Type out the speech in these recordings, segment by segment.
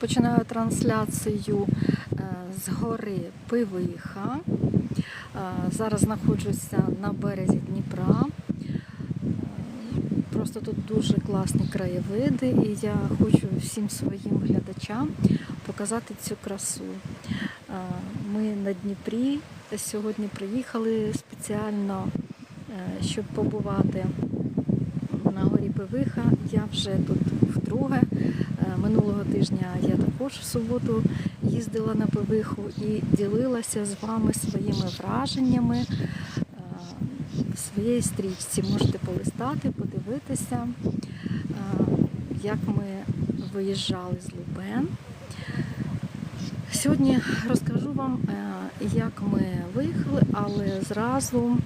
Починаю трансляцію е, з гори Пивиха. Е, Зараз знаходжуся на березі Дніпра. Е, Просто тут дуже класні краєвиди, і я хочу всім своїм глядачам показати цю красу. Ми на Дніпрі сьогодні приїхали спеціально, щоб побувати на горі Пивиха. Я вже тут Минулого тижня я також в суботу їздила на Пивиху і ділилася з вами своїми враженнями е, в своїй стрічці. Можете полистати, подивитися, е, як ми виїжджали з Лубен. Сьогодні розкажу вам, е, як ми виїхали, але зразу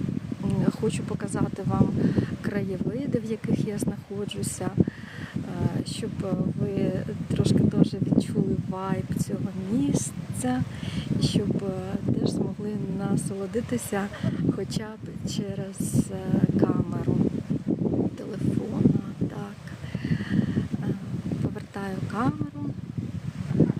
хочу показати вам краєвиди, в яких я знаходжуся, щоб ви трошки теж відчули вайб цього місця, щоб е, теж змогли насолодитися хоча б через е, камеру телефона. Так. Е, Повертаю камеру. Так.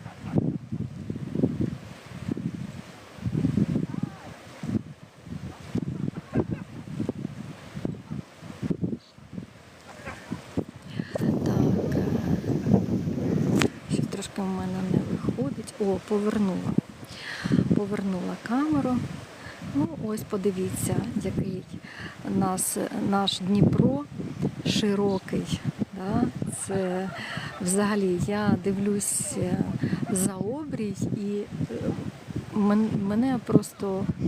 е, Щось трошки в мене не виходить. О, повернула. Повернула камеру. Ну, ось подивіться, який нас наш Дніпро широкий. Да? Це взагалі я дивлюсь е, за обрій і е, мене просто е,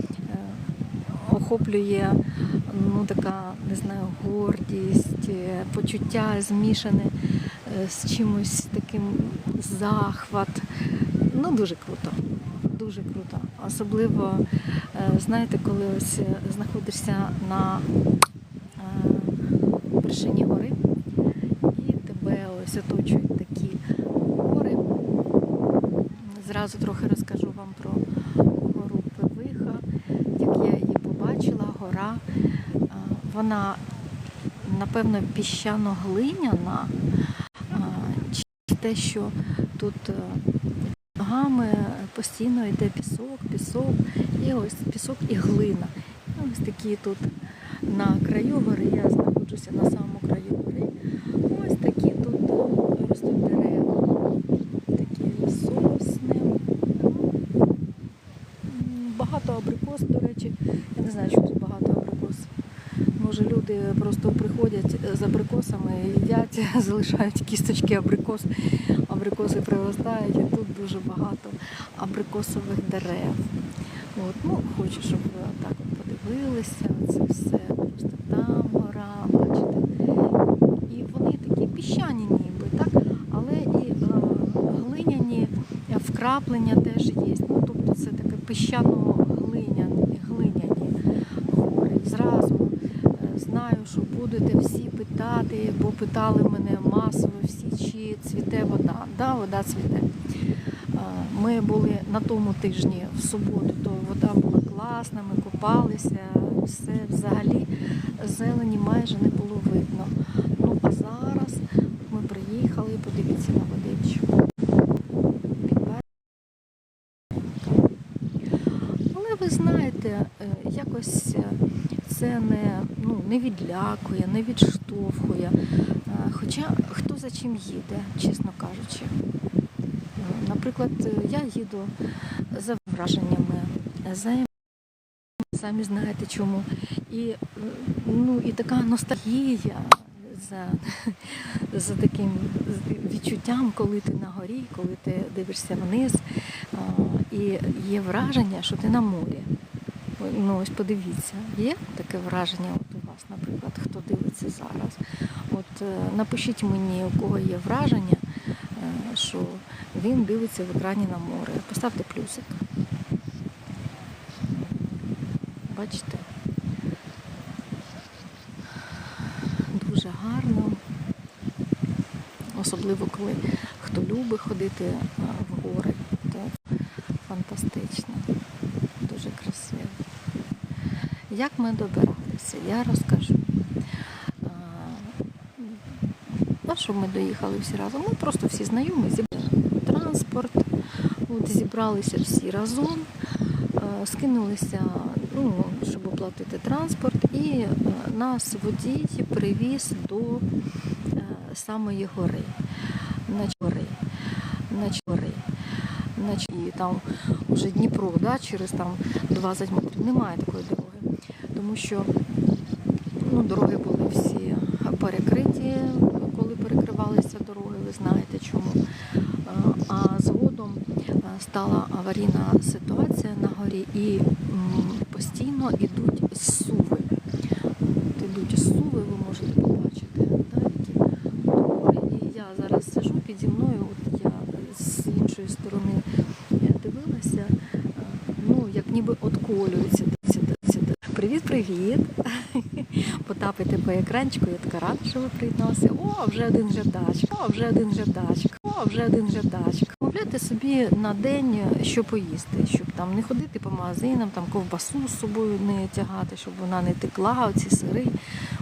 охоплює ну, така, не знаю, гордість, почуття змішане з чимось таким захват. Ну, дуже круто. Дуже круто. Особливо, е, знаєте, коли ось е, знаходишся на е, вершині гори, і тебе ось оточують такі гори. Зразу трохи розкажу вам про гору Пивиха, як я її побачила, гора. Вона, напевно, піщано-глиняна, те, що тут е, ногами постійно йде пісок, пісок, і ось пісок і глина. І ось такі тут на краю гори, я знаходжуся на самому краю гори. Ось такі тут ростуть дерева, такі сосни. Багато абрикос, до речі. Я не знаю, що тут багато Може, люди просто приходять з абрикосами, їдять, залишають кісточки абрикос, абрикоси приростають, і тут дуже багато абрикосових дерев. От, ну, хочу, щоб ви отак от подивилися, це все просто там гора, бачите. І вони такі піщані ніби, так? але і е, глиняні вкраплення теж є. Ну, тобто це таке піщано-глиняні глиняні гори. Зразу е, знаю, що будете всі питати, бо питали мене масово всі, чи цвіте вода. Да, вода цвіте. Ми були на тому тижні в суботу, то вода була класна, ми купалися, все взагалі зелені майже не було видно. Ну а зараз ми приїхали, подивіться на водичку. Ви знаєте, е, якось е, це не, ну, не відлякує, не відштовхує. Е, Хоча хто за чим їде, чесно кажучи. Наприклад, я їду за враженнями, за ем- самі знаєте чому. І, ну, і така ностальгія за, за таким відчуттям, коли ти на горі, коли ти дивишся вниз, і є враження, що ти на морі. Ну ось подивіться, є таке враження от у вас, наприклад, хто дивиться зараз. От е, напишіть мені, у кого є враження, е, що він дивиться в екрані на море. Поставте плюсик. Бачите? Дуже гарно. Особливо коли хто любить ходити е, в гори, фантастично, дуже красиво. Як ми добиралися, я розкажу. А, Ну, що ми доїхали всі разом? Ми просто всі знайомі, зібрали транспорт. От зібралися всі разом, скинулися, ну, щоб оплатити транспорт, і нас водій привіз до самої гори. Значить, гори. Значить, і там вже Дніпро, да, через там 20 метрів. Немає такої дороги. Тому що ну, дороги були всі перекриті, коли перекривалися дороги, ви знаєте чому. А згодом е, стала аварійна ситуація на горі і постійно йдуть суви. От Ідуть суви, ви можете побачити, да, які. Я зараз сижу піді мною, от я з іншої сторони я дивилася, е, ну як ніби отколюється. Привіт, привіт! Потапайте по екранчику, я така рада, що ви приєдналися. О, вже один глядач, о, вже один глядач, о, вже один глядач. Купляйте собі на день, що поїсти, щоб там не ходити по магазинам, там ковбасу з собою не тягати, щоб вона не текла, оці сири,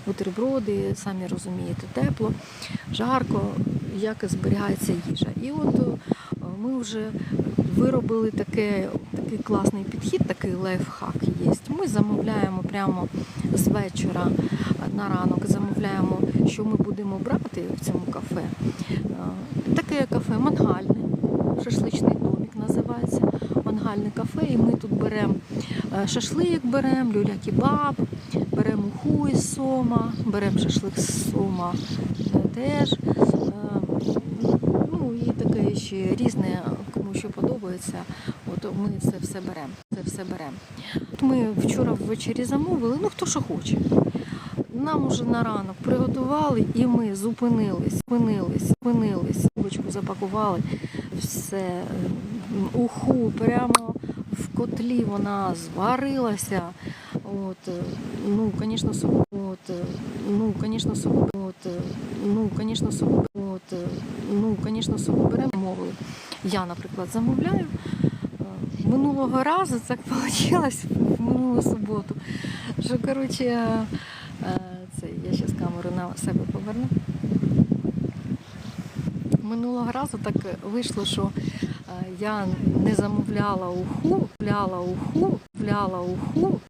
бутерброди, самі розумієте, тепло, жарко, як зберігається їжа. І от е, ми вже виробили таке, такий класний підхід, такий лайфхак є. Ми замовляємо прямо з вечора на ранок, замовляємо, що ми будемо брати в цьому кафе. Е, Таке кафе мангальне, шашличний домик називається. Мангальне кафе, і ми тут беремо е, шашлик, беремо, люля-кебаб, беремо уху із сома, беремо шашлик з сома е, теж. Ну і таке ще різне, кому що подобається. От ми це все беремо. Це все беремо. От Ми вчора ввечері замовили, ну хто що хоче. Нам уже на ранок приготували і ми зупинились, зупинились, зупинились, бочку запакували, все, уху прямо в котлі вона зварилася. От, е, ну, звісно, от, е, ну, звісно, от, е, ну, звісно, е, ну, звісно, сугубо беремо мовою. Я, наприклад, замовляю. Е, Минулого разу так вийшло в минулу суботу, що коротше, е, це я зараз камеру на себе поверну. Минулого разу так вийшло, що е, я не замовляла уху, уху, вляла уху,